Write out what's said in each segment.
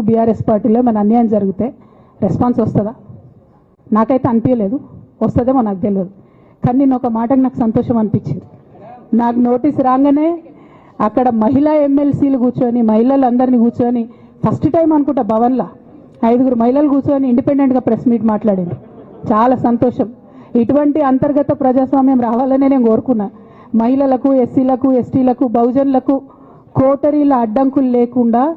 BRS పార్టీలో మన అన్యాయం జరిగితే రెస్పాన్స్ వస్తుందా? నాకైతే అనిపించలేదు వస్తుందేమో నాకు తెలియదు. కానీ నేను ఒక మాటకు నాకు సంతోషం అనిపించింది. నాకు నోటీస్ రాగానే అక్కడ మహిళా ఎమ్మెల్సీలు కూర్చొని మహిళలు అందరినీ కూర్చొని ఫస్ట్ టైం అనుకుంటా భవన్లో ఐదుగురు మహిళలు కూర్చొని ఇండిపెండెంట్గా ప్రెస్ మీట్ మాట్లాడింది. చాలా సంతోషం. ఇటువంటి అంతర్గత ప్రజాస్వామ్యం రావాలనే నేను కోరుకున్నా. మహిళలకు ఎస్సీలకు ఎస్టీలకు బహుజనులకు కోటరీల అడ్డంకులు లేకుండా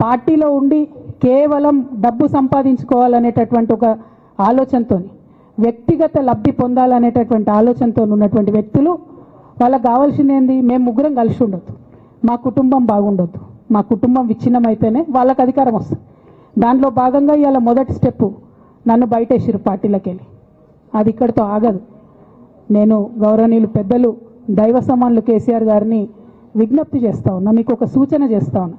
పార్టీలో ఉండి కేవలం డబ్బు సంపాదించుకోవాలనేటటువంటి ఒక ఆలోచనతో వ్యక్తిగత లబ్ధి పొందాలనేటటువంటి ఆలోచనతో ఉన్నటువంటి వ్యక్తులు వాళ్ళకి కావాల్సింది ఏంది? మేము ముగ్గురం కలిసి ఉండొద్దు. మా కుటుంబం బాగుండొద్దు. మా కుటుంబం విచ్ఛిన్నమైతేనే వాళ్ళకి అధికారం వస్తుంది. దాంట్లో భాగంగా ఇవాళ మొదటి స్టెప్ నన్ను బయటేసిరు పార్టీలకు వెళ్ళి అది ఇక్కడితో ఆగదు. నేను గౌరవనీయులు పెద్దలు దైవ సమానులు కేసీఆర్ గారిని విజ్ఞప్తి చేస్తా ఉన్నా మీకు ఒక సూచన చేస్తా ఉన్నా.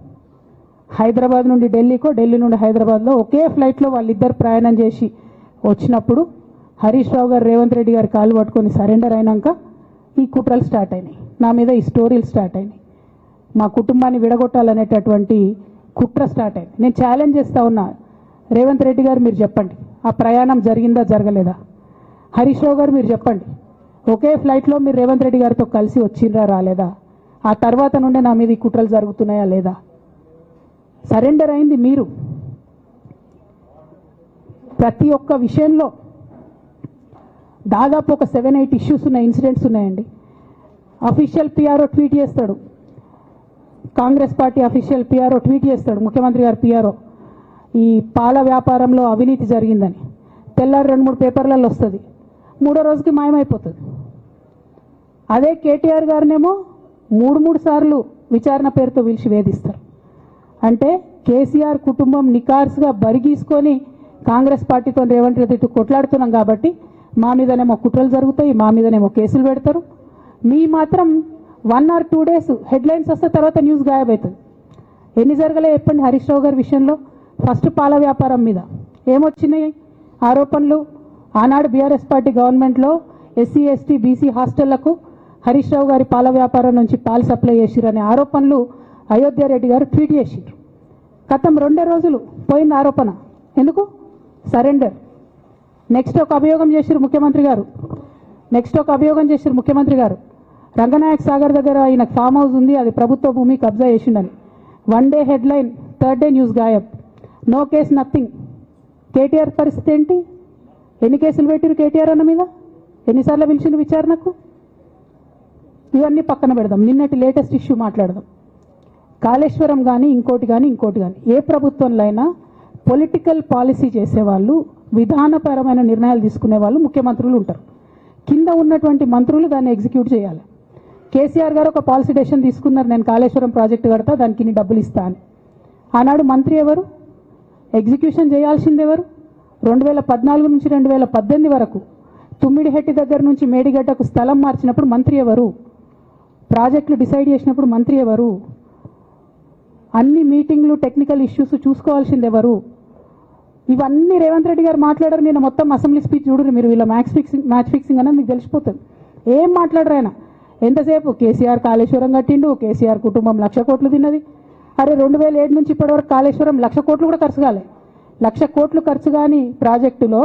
హైదరాబాద్ నుండి ఢిల్లీకో ఢిల్లీ నుండి హైదరాబాద్లో ఒకే ఫ్లైట్లో వాళ్ళిద్దరు ప్రయాణం చేసి వచ్చినప్పుడు హరీష్ రావు గారు రేవంత్ రెడ్డి గారు కాలు పట్టుకొని సరెండర్ అయినాక ఈ కుట్రలు స్టార్ట్ అయినాయి. నా మీద ఈ స్టోరీలు స్టార్ట్ అయినాయి. మా కుటుంబాన్ని విడగొట్టాలనేటటువంటి కుట్ర స్టార్ట్ అయింది. నేను ఛాలెంజ్ చేస్తూ ఉన్నా. రేవంత్ రెడ్డి గారు మీరు చెప్పండి. ఆ ప్రయాణం జరిగిందా జరగలేదా? హరీష్ రావు గారు మీరు చెప్పండి. ఒకే ఫ్లైట్లో మీరు రేవంత్ రెడ్డి గారితో కలిసి వచ్చిండ్రా రాలేదా? ఆ తర్వాత నుండే నా మీద ఈ కుట్రలు జరుగుతున్నాయా లేదా? సరెండర్ అయింది మీరు. ప్రతి ఒక్క విషయంలో దాదాపు ఒక సెవెన్ ఎయిట్ ఇష్యూస్ ఉన్న ఇన్సిడెంట్స్ ఉన్నాయండి. అఫీషియల్ పిఆర్ఓ ట్వీట్ చేస్తాడు. Congress party official PRO tweet చేస్తాడు ముఖ్యమంత్రి గారు పిఆర్ఓ. ఈ పాల వ్యాపారంలో అవినీతి జరిగిందని. తెల్లారి రెండు మూడు పేపర్లలో వస్తుంది. మూడో రోజుకి మాయమైపోతుంది. అదే కేటీఆర్ గారినేమో మూడు మూడు సార్లు విచారణ పేరుతో పిలిచి వేధిస్తారు. అంటే కేసీఆర్ కుటుంబం నికార్స్గా బరిగీసుకొని కాంగ్రెస్ పార్టీతో రేవంత్ రెడ్డి కొట్లాడుతున్నాం కాబట్టి మా మీదనేమో కుట్రలు జరుగుతాయి మా మీదనేమో కేసులు పెడతారు. మీ మాత్రం one or two days headlines వస్తే తర్వాత న్యూస్ గాయబవుతుంది ఎన్ని జరగలే చెప్పండి హరీష్ రావు గారి విషయంలో? ఫస్ట్ పాల వ్యాపారం మీద. ఏమొచ్చినాయి? ఆరోపణలు? ఆనాడు బీఆర్ఎస్ పార్టీ గవర్నమెంట్లో ఎస్సీ ఎస్టీ బీసీ హాస్టళ్ళకు హరీష్ రావు గారి పాల వ్యాపారం నుంచి పాలు సప్లై చేసిరనే ఆరోపణలు అయోధ్యారెడ్డి గారు ట్వీట్ చేసిండ్రు. గతం రెండే రోజులు పోయింది ఆరోపణ. ఎందుకు? సరెండర్. నెక్స్ట్ ఒక అభియోగం చేశారు ముఖ్యమంత్రి గారు. నెక్స్ట్ ఒక అభియోగం చేశారు ముఖ్యమంత్రి గారు. రంగనాయక్ సాగర్ దగ్గర ఆయన ఫామ్ హౌస్ ఉంది అది ప్రభుత్వ భూమి కబ్జా చేసిండని. One day headline third day news గాయబ్. No case nothing. KTR పరిస్థితి ఏంటి? ఎన్ని కేసులు పెట్టిరు కేటీఆర్ అన్న మీద? ఎన్నిసార్లు పిలిచిన విచారణకు? ఇవన్నీ పక్కన పెడదాం. నిన్నటి లేటెస్ట్ ఇష్యూ మాట్లాడదాం. కాళేశ్వరం కానీ ఇంకోటి కానీ ఇంకోటి కానీ ఏ ప్రభుత్వంలో అయినా పొలిటికల్ పాలసీ చేసేవాళ్ళు విధానపరమైన నిర్ణయాలు తీసుకునే వాళ్ళు ముఖ్యమంత్రులు ఉంటారు. కింద ఉన్నటువంటి మంత్రులు దాన్ని ఎగ్జిక్యూట్ చేయాలి. కేసీఆర్ గారు ఒక పాలసీ డెసిషన్ తీసుకున్నారు నేను కాళేశ్వరం ప్రాజెక్టు కడతా దానికి నీ డబ్బులు ఇస్తా అని. ఆనాడు మంత్రి ఎవరు? ఎగ్జిక్యూషన్ చేయాల్సింది ఎవరు? రెండు వేల పద్నాలుగు నుంచి రెండు వేల పద్దెనిమిది వరకు తుమ్మిడిహెట్టి దగ్గర నుంచి మేడిగడ్డకు స్థలం మార్చినప్పుడు మంత్రి ఎవరు? ప్రాజెక్టులు డిసైడ్ చేసినప్పుడు మంత్రి ఎవరు? అన్ని మీటింగ్లు టెక్నికల్ ఇష్యూస్ చూసుకోవాల్సింది ఎవరు? ఇవన్నీ రేవంత్ రెడ్డి గారు మాట్లాడారు నేను మొత్తం అసెంబ్లీ స్పీచ్ చూడరు మీరు వీళ్ళ మ్యాచ్ ఫిక్సింగ్ మ్యాచ్ ఫిక్సింగ్ అనేది మీకు తెలిసిపోతుంది. ఏం మాట్లాడరు ఆయన? ఎంతసేపు? కేసీఆర్ కాళేశ్వరం కట్టిండు కేసీఆర్ కుటుంబం లక్ష కోట్లు తిన్నది. అరే రెండు వేల ఏడు నుంచి ఇప్పటివరకు కాళేశ్వరం లక్ష కోట్లు కూడా ఖర్చు కాలే. లక్ష కోట్లు ఖర్చు కాని ప్రాజెక్టులో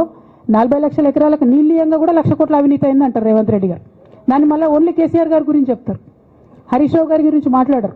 నలభై లక్షల ఎకరాలకు నీళ్ళీయంగా కూడా లక్ష కోట్ల అవినీతి అయిందంటారు రేవంత్ రెడ్డి గారు. దాన్ని మళ్ళీ ఓన్లీ కేసీఆర్ గారి గురించి చెప్తారు. హరీష్ రావు గారి గురించి మాట్లాడరు.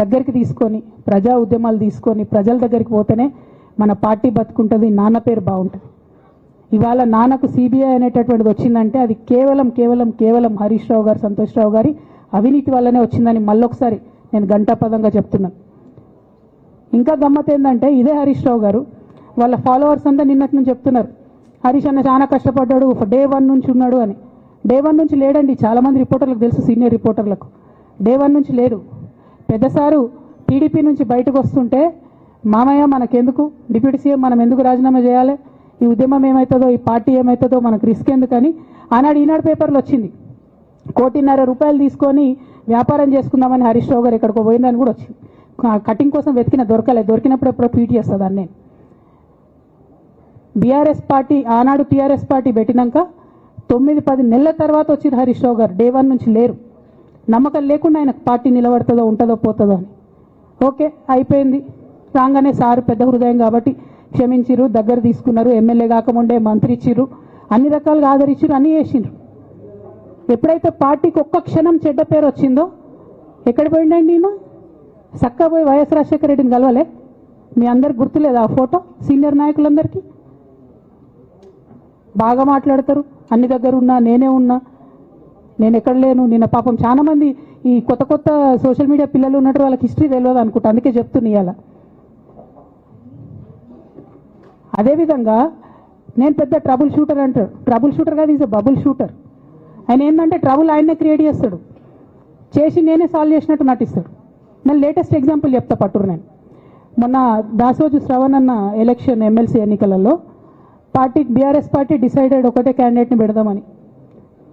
దగ్గరికి తీసుకొని ప్రజా ఉద్యమాలు తీసుకొని ప్రజల దగ్గరికి పోతేనే మన పార్టీ బతుకుంటుంది నాన్న పేరు బాగుంటుంది. ఇవాళ నాన్నకు సిబిఐ అనేటటువంటిది వచ్చిందంటే అది కేవలం కేవలం కేవలం హరీష్ రావు గారు సంతోష్ రావు గారి అవినీతి వల్లనే వచ్చిందని మళ్ళొకసారి నేను గంటాపదంగా చెప్తున్నాను ఇంకా గమ్మత్ ఏంటంటే ఇదే హరీష్ రావు గారు వాళ్ళ ఫాలోవర్స్ అంతా నిన్నటి నుంచి చెప్తున్నారు. హరీష్ అన్న చాలా కష్టపడ్డాడు డే వన్ నుంచి ఉన్నాడు అని. డే వన్ నుంచి లేడండి చాలామంది రిపోర్టర్లకు తెలుసు సీనియర్ రిపోర్టర్లకు. డే వన్ నుంచి లేదు పెద్దసారు టీడీపీ నుంచి బయటకు వస్తుంటే మామయ్య మనకెందుకు? డిప్యూటీ సీఎం మనం ఎందుకు రాజీనామా చేయాలి? ఈ ఉద్యమం ఏమవుతుందో ఈ పార్టీ ఏమవుతుందో మనకు రిస్క్ ఎందుకని ఆనాడు ఈనాడు పేపర్లు వచ్చింది. కోటిన్నర రూపాయలు తీసుకొని వ్యాపారం చేసుకుందామని హరీష్ రావు గారు ఎక్కడికో పోయిందని కూడా వచ్చింది. కటింగ్ కోసం వెతికిన దొరకలేదు దొరికినప్పుడు ఎప్పుడో ట్వీట్ చేస్తుంది నేను. బీఆర్ఎస్ పార్టీ ఆనాడు టీఆర్ఎస్ పార్టీ పెట్టినాక తొమ్మిది పది నెలల తర్వాత వచ్చిన హరీష్ రావు గారు. డే వన్ నుంచి లేరు. నమ్మకం లేకుండా ఆయన పార్టీ నిలబడుతుందో ఉంటుందో పోతుందో అని. ఓకే అయిపోయింది. రాగానే సారు పెద్ద హృదయం కాబట్టి క్షమించిరు దగ్గర తీసుకున్నారు. ఎమ్మెల్యే కాకముండే మంత్రి ఇచ్చిర్రు అన్ని రకాలుగా ఆదరించిర్రు అన్నీ చేసిండ్రు. ఎప్పుడైతే పార్టీకి ఒక్క క్షణం చెడ్డ పేరు వచ్చిందో ఎక్కడ పోయిండండి నేను చక్కా పోయి వైఎస్ రాజశేఖర రెడ్డిని కలవలే? మీ అందరికి గుర్తులేదు ఆ ఫోటో? సీనియర్ నాయకులందరికీ? బాగా మాట్లాడతారు. అన్ని దగ్గర ఉన్నా నేనే ఉన్నా. నేను ఎక్కడ లేను నిన్న పాపం చాలా మంది ఈ కొత్త కొత్త సోషల్ మీడియా పిల్లలు ఉన్నట్టు వాళ్ళకి హిస్టరీ తెలియదు అనుకుంటా అందుకే చెప్తున్నా ఇవాళ అదేవిధంగా నేను పెద్ద ట్రబుల్ షూటర్ అంటారు ట్రబుల్ షూటర్ కాదు ఈజ్ బబుల్ షూటర్ ఆయన ఏంటంటే ట్రబుల్ ఆయన్నే క్రియేట్ చేస్తాడు. చేసి నేనే సాల్వ్ చేసినట్టు నటిస్తాడు. నేను లేటెస్ట్ ఎగ్జాంపుల్ చెప్తా పట్టురు నేను. మొన్న దాసోజు శ్రవణ్ అన్న ఎలక్షన్ ఎమ్మెల్సీ ఎన్నికలలో పార్టీ బీఆర్ఎస్ పార్టీ డిసైడెడ్ ఒకటే క్యాండిడేట్ని పెడదామని.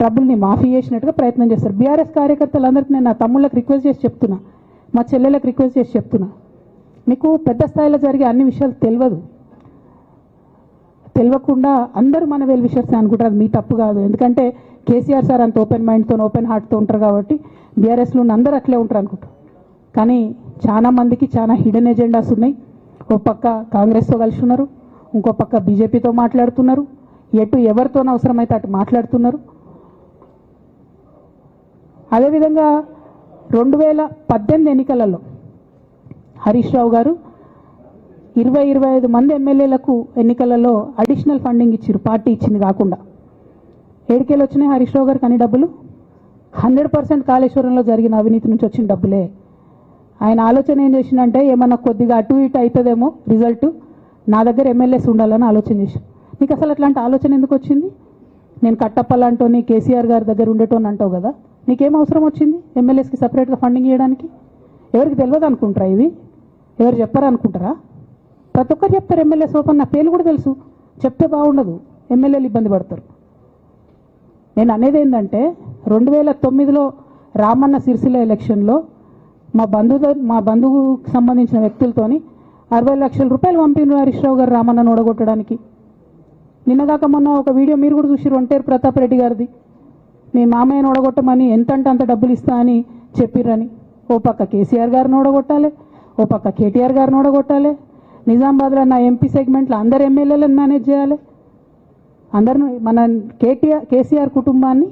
ట్రబుల్ని మాఫీ చేసినట్టుగా ప్రయత్నం చేస్తారు. బీఆర్ఎస్ కార్యకర్తలందరికీ నేను నా తమ్ముళ్ళకి రిక్వెస్ట్ చేసి చెప్తున్నా. మా చెల్లెలకు రిక్వెస్ట్ చేసి చెప్తున్నా. మీకు పెద్ద స్థాయిలో జరిగే అన్ని విషయాలు తెలియదు. తెలియకుండా అందరూ మన వెల్ విషయర్స్ అనుకుంటారు. అది మీ తప్పు కాదు. ఎందుకంటే కేసీఆర్ సార్ అంత ఓపెన్ మైండ్తో ఓపెన్ హార్ట్తో ఉంటారు కాబట్టి బీఆర్ఎస్లో ఉన్న అందరూ అట్లే ఉంటారు అనుకుంటారు కానీ చాలా మందికి చాలా హిడెన్ ఎజెండాస్ ఉన్నాయి. ఒక పక్క కాంగ్రెస్తో కలిసి ఉన్నారు. ఇంకో పక్క బీజేపీతో మాట్లాడుతున్నారు. ఎటు ఎవరితోనవసరమైతే అటు మాట్లాడుతున్నారు. అదేవిధంగా రెండు వేల పద్దెనిమిది ఎన్నికలలో హరీష్ రావు గారు ఇరవై ఇరవై ఐదు మంది ఎమ్మెల్యేలకు ఎన్నికలలో అడిషనల్ ఫండింగ్ ఇచ్చారు పార్టీ ఇచ్చింది కాకుండా. ఏడికేలు వచ్చినాయి హరీష్ రావు గారికి అన్ని డబ్బులు. హండ్రెడ్ పర్సెంట్ కాళేశ్వరంలో జరిగిన అవినీతి నుంచి వచ్చిన డబ్బులే. ఆయన ఆలోచన ఏం చేసిందంటే ఏమన్నా కొద్దిగా అటు ఇటు అవుతుందేమో రిజల్ట్ నా దగ్గర ఎమ్మెల్యేస్ ఉండాలని ఆలోచన చేసి నీకు అసలు అట్లాంటి ఆలోచన ఎందుకు వచ్చింది? నేను కట్టప్పలాంటోని కేసీఆర్ గారి దగ్గర ఉండేటోని అంటావు కదా. నీకేం అవసరం వచ్చింది? ఎమ్మెల్యేస్కి సపరేట్గా ఫండింగ్ ఇవ్వడానికి ఎవరికి తెలియదు అనుకుంటారా ఇది? ఎవరు చెప్పరు అనుకుంటారా? ప్రతి ఒక్కరు చెప్తారు ఎమ్మెల్యేస్ సోపన్ నా పేర్లు కూడా తెలుసు. చెప్తే బాగుండదు. ఎమ్మెల్యేలు ఇబ్బంది పడతారు. నేను అనేది ఏంటంటే రెండు వేల తొమ్మిదిలో రామన్న సిరిసిల్ల ఎలక్షన్లో మా బంధువు మా బంధువుకు సంబంధించిన వ్యక్తులతోని అరవై లక్షల రూపాయలు పంపిన హరీష్ రావు గారు రామన్నను ఓడగొట్టడానికి. నిన్నగాక మొన్న ఒక వీడియో మీరు కూడా చూసి ఒంటేరు ప్రతాప్ రెడ్డి గారిది. మీ మామయ్యను ఓడగొట్టమని ఎంత అంటే అంత డబ్బులు ఇస్తా అని చెప్పిర్రని. ఓ పక్క కేసీఆర్ గారిని ఓడగొట్టాలి ఓ పక్క కేటీఆర్ గారిని ఓడగొట్టాలి నిజామాబాద్లో నా ఎంపీ సెగ్మెంట్లో అందరు ఎమ్మెల్యేలను మేనేజ్ చేయాలి. అందరిని మన కేటీఆర్ కేసీఆర్ కుటుంబాన్ని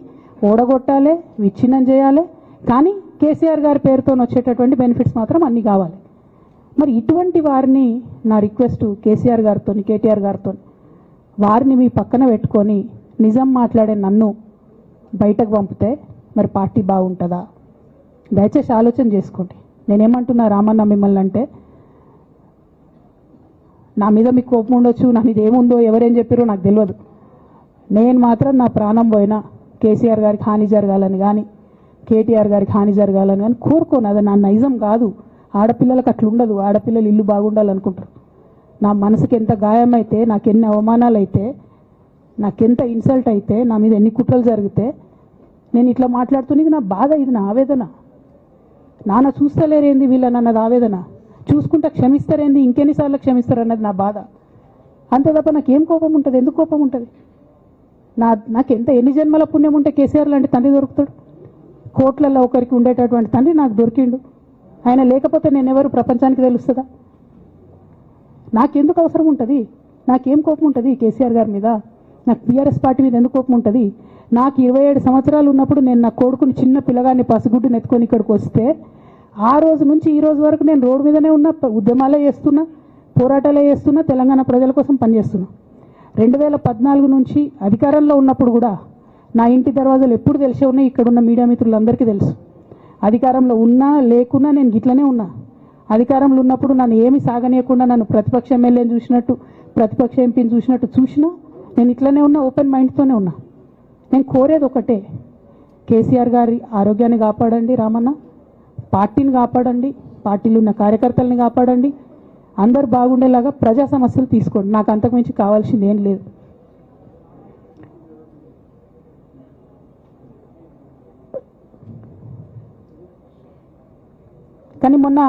ఓడగొట్టాలి విచ్ఛిన్నం చేయాలి. కానీ కేసీఆర్ గారి పేరుతో వచ్చేటటువంటి బెనిఫిట్స్ మాత్రం అన్నీ కావాలి. మరి ఇటువంటి వారిని నా రిక్వెస్ట్ కేసీఆర్ గారితో కేటీఆర్ గారితో వారిని మీ పక్కన పెట్టుకొని నిజం మాట్లాడే నన్ను బయటకు పంపితే మరి పార్టీ బాగుంటుందా? దయచేసి ఆలోచన చేసుకోండి. నేనేమంటున్నా రామన్న మిమ్మల్ని అంటే నా మీద మీకు కోపం ఉండొచ్చు నా మీద ఏముందో ఎవరేం చెప్పారో నాకు తెలియదు. నేను మాత్రం నా ప్రాణం పోయినా కేసీఆర్ గారికి హాని జరగాలని కానీ కేటీఆర్ గారికి హాని జరగాలని కానీ కోరుకోను. అది నా నైజం కాదు. ఆడపిల్లలకు అట్లా ఉండదు ఆడపిల్లలు ఇల్లు బాగుండాలనుకుంటారు. నా మనసుకి ఎంత గాయమైతే నాకు ఎన్ని అవమానాలు అయితే నాకెంత ఇన్సల్ట్ అయితే నా మీద ఎన్ని కుట్రలు జరిగితే నేను ఇట్లా మాట్లాడుతున్నది నా బాధ ఇది నా ఆవేదన. నాన్న చూస్తలేరేంది వీళ్ళని అన్నది ఆవేదన. చూసుకుంటే క్షమిస్తారేంది ఇంకెన్నిసార్లు క్షమిస్తారు అన్నది నా బాధ. అంతే తప్ప నాకేం కోపం ఉంటుంది? ఎందుకు కోపం ఉంటుంది? నా నాకు ఎంత ఎన్ని జన్మల పుణ్యం ఉంటే కేసీఆర్ లాంటి తండ్రి దొరుకుతాడు? కోట్లలో ఒకరికి ఉండేటటువంటి తండ్రి నాకు దొరికిండు. ఆయన లేకపోతే నేను ఎవరు ప్రపంచానికి తెలుస్తుందా? నాకెందుకు అవసరం ఉంటుంది? నాకేం కోపం ఉంటుంది కేసీఆర్ గారి మీద? నాకు టీఆర్ఎస్ పార్టీ మీద ఎందుకు కోపం ఉంటుంది? నాకు ఇరవై ఏడు సంవత్సరాలు ఉన్నప్పుడు నేను నా కొడుకుని చిన్న పిల్లగాన్ని పసిగుడ్డుని ఎత్తుకొని ఇక్కడికి వస్తే ఆ రోజు నుంచి ఈ రోజు వరకు నేను రోడ్డు మీదనే ఉన్న ఉద్యమాలే చేస్తున్నా పోరాటాలే చేస్తున్నా తెలంగాణ ప్రజల కోసం పనిచేస్తున్నా. రెండు వేల పద్నాలుగు నుంచి అధికారంలో ఉన్నప్పుడు కూడా నా ఇంటి దర్వాజాలు ఎప్పుడు తెలిసే ఉన్నాయి ఇక్కడ ఉన్న మీడియా మిత్రులందరికీ తెలుసు. అధికారంలో ఉన్నా లేకున్నా నేను గిట్లనే ఉన్నా. అధికారంలో ఉన్నప్పుడు నన్ను ఏమి సాగనీయకుండా నన్ను ప్రతిపక్ష ఎమ్మెల్యేని చూసినట్టు ప్రతిపక్ష ఎంపీని చూసినట్టు చూసినా నేను ఇట్లనే ఉన్నా ఓపెన్ మైండ్తోనే ఉన్నా. నేను కోరేది ఒకటే. కేసీఆర్ గారి ఆరోగ్యాన్ని కాపాడండి రామన్న. పార్టీని కాపాడండి. పార్టీలు ఉన్న కార్యకర్తల్ని కాపాడండి. అందరు బాగుండేలాగా ప్రజా సమస్యలు తీసుకోండి. నాకు అంతకుమించి కావాల్సింది ఏం లేదు. కానీ మొన్న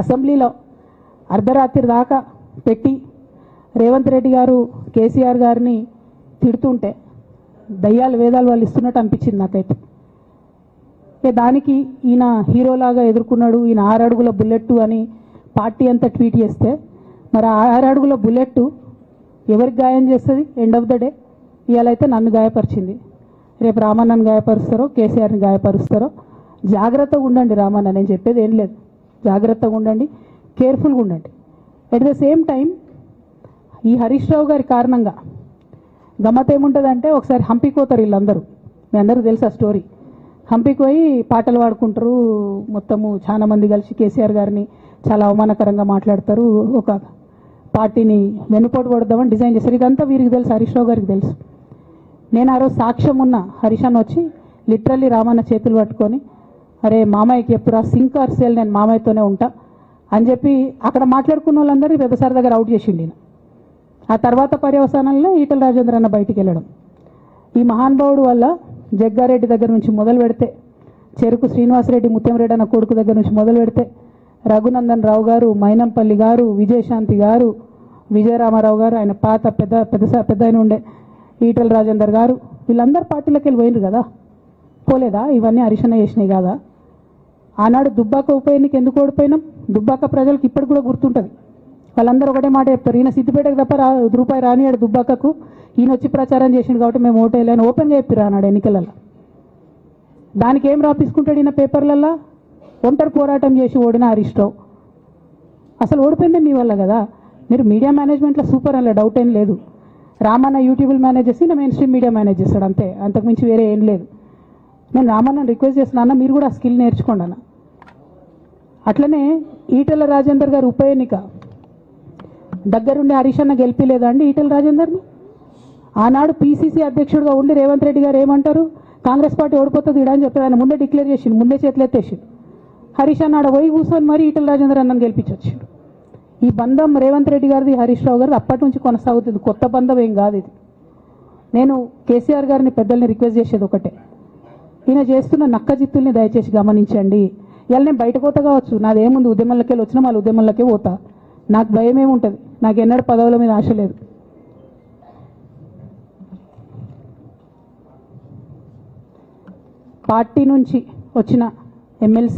అసెంబ్లీలో అర్ధరాత్రి దాకా పెట్టి రేవంత్ రెడ్డి గారు కేసీఆర్ గారిని తిడుతుంటే దయ్యాలు వేదాలు వాళ్ళు ఇస్తున్నట్టు అనిపించింది నాకైతే. దానికి ఈయన హీరోలాగా ఎదుర్కొన్నాడు ఈయన ఆరు అడుగుల బుల్లెట్ అని పార్టీ అంతా ట్వీట్ చేస్తే మరి ఆ ఆరు అడుగుల బుల్లెట్ ఎవరికి గాయం చేస్తుంది? ఎండ్ ఆఫ్ ద డే ఇవాళైతే నన్ను గాయపరిచింది. రేపు రామన్నను గాయపరుస్తారో కేసీఆర్ని గాయపరుస్తారో జాగ్రత్తగా ఉండండి రామన్న నేను చెప్పేది ఏం లేదు. జాగ్రత్తగా ఉండండి కేర్ఫుల్గా ఉండండి. ఎట్ ద సేమ్ టైం ఈ హరీష్ రావు గారి కారణంగా గమ్మత్ ఏముంటుందంటే ఒకసారి హంపి కోతారు వీళ్ళందరూ. మీ అందరూ తెలుసు ఆ స్టోరీ? హంపికి పోయి పాటలు పాడుకుంటారు. మొత్తము చాలా మంది కలిసి కేసీఆర్ గారిని చాలా అవమానకరంగా మాట్లాడతారు. ఒక పార్టీని వెన్నుపోటు పడదామని డిజైన్ చేశారు ఇదంతా వీరికి తెలుసు హరీష్ రావు గారికి తెలుసు. నేను ఆ రోజు సాక్ష్యం ఉన్న హరీష్ వచ్చి లిటరల్లీ రామన్న చేతులు పట్టుకొని అరే మామయ్యకి ఎప్పుడు సింక్ ఆర్ సేల్? నేను మామయ్యతోనే ఉంటా అని చెప్పి అక్కడ మాట్లాడుకున్న వాళ్ళందరినీ పెద్దసారి దగ్గర అవుట్ చేసిండి నేను ఆ తర్వాత పర్యవసానంలో ఈటల రాజేంద్ర అన్న బయటికి వెళ్ళడం. ఈ మహానుభావుడు వల్ల జగ్గారెడ్డి దగ్గర నుంచి మొదలు పెడితే చెరుకు శ్రీనివాసరెడ్డి ముత్యంరెడ్డి అన్న కొడుకు దగ్గర నుంచి మొదలు పెడితే రఘునందన్ రావు గారు మైనంపల్లి గారు విజయశాంతి గారు విజయరామారావు గారు ఆయన పాత పెద్ద పెద్ద పెద్ద ఆయన ఉండే ఈటల రాజేందర్ గారు వీళ్ళందరూ పార్టీలోకి వెళ్ళి పోయినారు కదా? పోలేదా? ఇవన్నీ అరిశన చేసినాయి కదా? ఆనాడు దుబ్బాక ఉప ఎన్నిక ఎందుకు ఓడిపోయినాం? దుబ్బాక ప్రజలకు ఇప్పటికి కూడా గుర్తుంటుంది. వాళ్ళందరూ ఒకటే మాట చెప్తారు. ఈయన సిద్దిపేటకు తప్ప రా రూపాయి రానియాడు దుబ్బాకకు. ఈయన వచ్చి ప్రచారం చేసిండు కాబట్టి మేము ఓటేయాలని ఓపెన్గా చెప్పారు అన్నాడు ఎన్నికలలో దానికి ఏం రాపించుకుంటాడు ఈయన పేపర్లల్లో? ఒంటరి పోరాటం చేసి ఓడిన హరీష్ రావు అసలు ఓడిపోయింది మీ వల్ల కదా. మీరు మీడియా మేనేజ్మెంట్లో సూపర్ అలా డౌట్ ఏం లేదు. రామన్న యూట్యూబ్ మేనేజ్ చేసి నా మెయిన్ స్ట్రీమ్ మీడియా మేనేజ్ చేస్తాడు అంతే. అంతకుమించి వేరే ఏం లేదు. నేను రామన్న రిక్వెస్ట్ చేస్తున్నా అన్న మీరు కూడా ఆ స్కిల్ నేర్చుకోండి అన్న. అట్లనే ఈటల రాజేందర్ గారు ఉప ఎన్నిక. దగ్గరుండి హరీష్ అన్న గెలిపిలేదా అండి ఈటల రాజేందర్ని? ఆనాడు పీసీసీ అధ్యక్షుడిగా ఉండి రేవంత్ రెడ్డి గారు ఏమంటారు? కాంగ్రెస్ పార్టీ ఓడిపోతుంది ఇడా అని చెప్పారు. ఆయన ముందే డిక్లేర్ చేసిండు ముందే చేతులు ఎత్తేసిండు. హరీష్ అన్నాడు వై పోయి కూర్చొని మరి ఈటల రాజేందర్ అన్నను గెలిపించొచ్చిండు. ఈ బంధం రేవంత్ రెడ్డి గారిది హరీష్ రావు గారిది అప్పటి నుంచి కొనసాగుతుంది. కొత్త బంధం ఏం కాదు ఇది. నేను కేసీఆర్ గారిని పెద్దల్ని రిక్వెస్ట్ చేసేది ఒకటే. ఈయన చేస్తున్న నక్క జిత్తుల్ని దయచేసి గమనించండి. ఇవాళ నేను బయట పోతా కావచ్చు. నాదేముంది ఉద్యమంలోకి వెళ్ళి వచ్చినా మళ్ళీ ఉద్యమంలోకే పోతా. నాకు భయం ఏముంటుంది నాకు ఎన్నడూ పదవుల మీద ఆశ లేదు. పార్టీ నుంచి వచ్చిన ఎమ్మెల్సీ